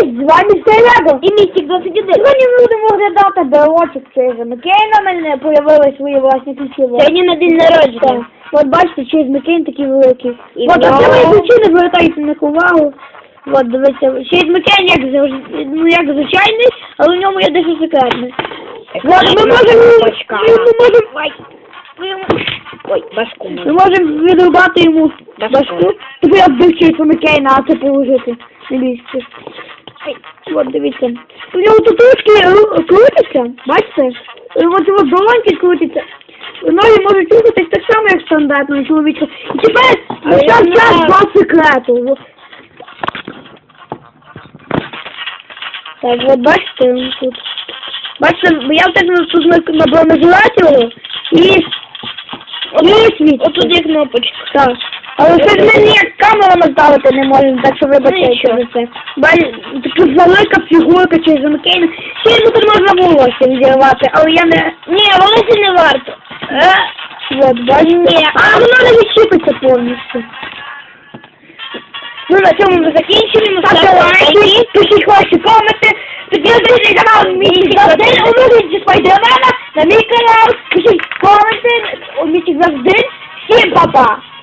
З вами Селяго. І містик 21. Сьогодні ми будемо оглядати белочок Чейза Маккейна. У мене появились свої власні ключові. Сьогодні на день народження. От бачите, Чейз Маккейн такий великий. І От мої ключі, не звертайте на них увагу. От, дивіться, Чейз Маккейн як завжди, ну як звичайний, але в ньому є дещо секретне. От, ми можемо, Бачка. ми, можемо, Ой, башку ми можемо відрубати йому Башку. башку. Типу я вбив Чейза Маккейна, а це положити. Не бійся. От дивіться. У нього тут ручки ру- крутяться, бачите? І От його долоньки крутяться. Ноги можуть рухатись так само, як стандартно чоловічка. І тепер я час два секрету. Так, от бачите, тут. Бачите, я так тут на- його і висвіт. Отут є кнопочка. Так. Але це ж ми ніяк камеру не можемо, так що вибачайте за це. Така велика фігурка через Маккейна. Ще йому тут можна волосся відірвати, але я не... Ні, волосся не варто. Е, от, бачите. А воно не відчіпиться повністю. Ну, на цьому ми закінчуємо. Ставте лайки, пишіть ваші коменти, підписуйтесь на канал Містик Завжди, обов'язково Спайдермена, на мій канал, пишіть коменти, у Містик Завжди. Всім па-па!